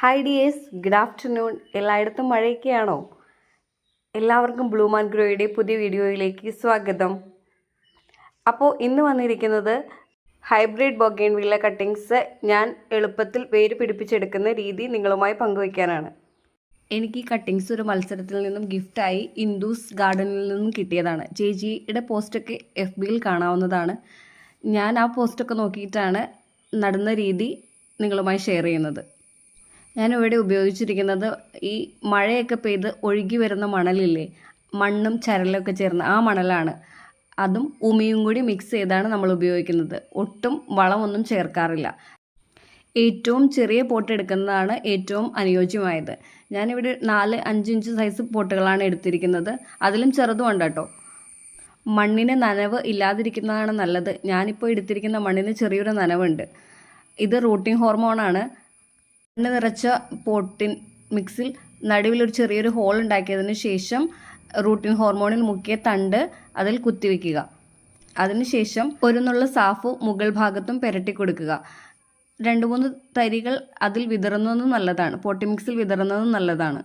Hi dears good afternoon എല്ലായിടത്തും മഴയൊക്കെയാണോ? എല്ലാവർക്കും blue മാൻ ഗ്രോയുടെ പുതിയ വീഡിയോയിലേക്ക് സ്വാഗതം. അപ്പോൾ ഇന്ന് വന്നിരിക്കുന്നത് ഹൈബ്രിഡ് ബൊഗൈൻ വില്ല കട്ടിങ്സ് ഞാൻ എളുപ്പത്തിൽ വേര് പിടിപ്പിച്ചെടുക്കുന്ന രീതി നിങ്ങളുമായി പങ്കുവയ്ക്കാനാണ്. എനിക്ക് ഈ കട്ടിങ്സ് ഒരു മത്സരത്തിൽ നിന്നും ഗിഫ്റ്റായി ഇൻഡൂസ് ഗാർഡനിൽ നിന്നും കിട്ടിയതാണ്. ചേച്ചിയുടെ പോസ്റ്റൊക്കെ എഫ് ബിയിൽ കാണാവുന്നതാണ്. ഞാൻ ആ പോസ്റ്റൊക്കെ നോക്കിയിട്ടാണ് നടുന്ന രീതി നിങ്ങളുമായി ഷെയർ ചെയ്യുന്നത്. ഞാനിവിടെ ഉപയോഗിച്ചിരിക്കുന്നത് ഈ മഴയൊക്കെ പെയ്ത് ഒഴുകി വരുന്ന മണലില്ലേ? മണ്ണും ചരലൊക്കെ ചേർന്ന് ആ മണലാണ്. അതും ഉമിയും കൂടി മിക്സ് ചെയ്താണ് നമ്മൾ ഉപയോഗിക്കുന്നത്. ഒട്ടും വളമൊന്നും ചേർക്കാറില്ല. ഏറ്റവും ചെറിയ പോട്ട് എടുക്കുന്നതാണ് ഏറ്റവും അനുയോജ്യമായത്. ഞാനിവിടെ നാല് അഞ്ച് ഇഞ്ച് സൈസ് പോട്ടുകളാണ് എടുത്തിരിക്കുന്നത്. അതിലും ചെറുതുമുണ്ട് കേട്ടോ. മണ്ണിന് നനവ് ഇല്ലാതിരിക്കുന്നതാണ് നല്ലത്. ഞാനിപ്പോൾ എടുത്തിരിക്കുന്ന മണ്ണിന് ചെറിയൊരു നനവുണ്ട്. ഇത് റൂട്ടിംഗ് ഹോർമോണാണ് മണ്ണ് നിറച്ച പോട്ടിൻ മിക്സിൽ നടുവിലൊരു ചെറിയൊരു ഹോൾ ഉണ്ടാക്കിയതിന് ശേഷം റൂട്ടിൻ ഹോർമോണിൽ മുക്കിയ തണ്ട് അതിൽ കുത്തിവെക്കുക. അതിനുശേഷം പൊരുന്നുള്ള സാഫു സാഫ് മുകൾ ഭാഗത്തും പെരട്ടി കൊടുക്കുക. രണ്ട് മൂന്ന് തരികൾ അതിൽ വിതറുന്നതും നല്ലതാണ്. പോട്ടി മിക്സിൽ വിതറുന്നതും നല്ലതാണ്.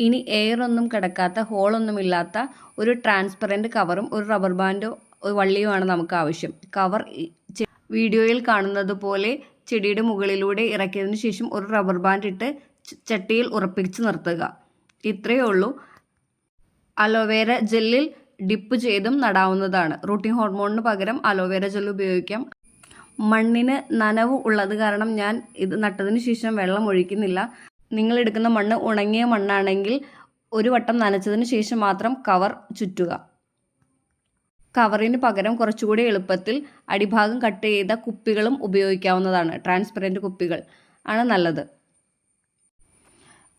ഇനി എയർ ഒന്നും കിടക്കാത്ത ഹോളൊന്നുമില്ലാത്ത ഒരു ട്രാൻസ്പെറന്റ് കവറും ഒരു റബ്ബർ ബാൻഡോ ഒരു വള്ളിയുമാണ് നമുക്ക് ആവശ്യം. കവർ വീഡിയോയിൽ കാണുന്നത് പോലെ ചെടിയുടെ മുകളിലൂടെ ഇറക്കിയതിന് ശേഷം ഒരു റബ്ബർ ബാൻഡ് ഇട്ട് ചട്ടിയിൽ ഉറപ്പിച്ച് നിർത്തുക. ഇത്രയേ ഉള്ളൂ. അലോവേര ജെല്ലിൽ ഡിപ്പ് ചെയ്തും നടാവുന്നതാണ്. റൂട്ടിൻ ഹോർമോണിന് പകരം അലോവേര ജെൽ ഉപയോഗിക്കാം. മണ്ണിന് നനവ് ഉള്ളത് കാരണം ഞാൻ ഇത് നട്ടതിന് ശേഷം വെള്ളം ഒഴിക്കുന്നില്ല. നിങ്ങൾ എടുക്കുന്ന മണ്ണ് ഉണങ്ങിയ മണ്ണാണെങ്കിൽ ഒരു വട്ടം നനച്ചതിന് ശേഷം മാത്രം കവർ ചുറ്റുക. കവറിന് പകരം കുറച്ചുകൂടി എളുപ്പത്തിൽ അടിഭാഗം കട്ട് ചെയ്ത കുപ്പികളും ഉപയോഗിക്കാവുന്നതാണ്. ട്രാൻസ്പെറന്റ് കുപ്പികൾ ആണ് നല്ലത്.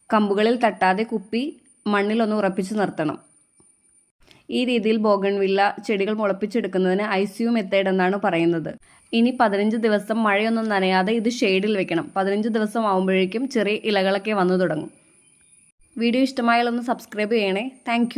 കമ്പുകളിൽ തട്ടാതെ കുപ്പി മണ്ണിലൊന്ന് ഉറപ്പിച്ച് നിർത്തണം. ഈ രീതിയിൽ ബോഗൺവില്ല ചെടികൾ മുളപ്പിച്ചെടുക്കുന്നതിന് ഐ സിയു മെത്തേഡ് എന്നാണ് പറയുന്നത്. ഇനി പതിനഞ്ച് ദിവസം മഴയൊന്നും നനയാതെ ഇത് ഷെയ്ഡിൽ വെക്കണം. പതിനഞ്ച് ദിവസം ആകുമ്പോഴേക്കും ചെറിയ ഇലകളൊക്കെ വന്നു തുടങ്ങും. വീഡിയോ ഇഷ്ടമായാലൊന്ന് സബ്സ്ക്രൈബ് ചെയ്യണേ. താങ്ക്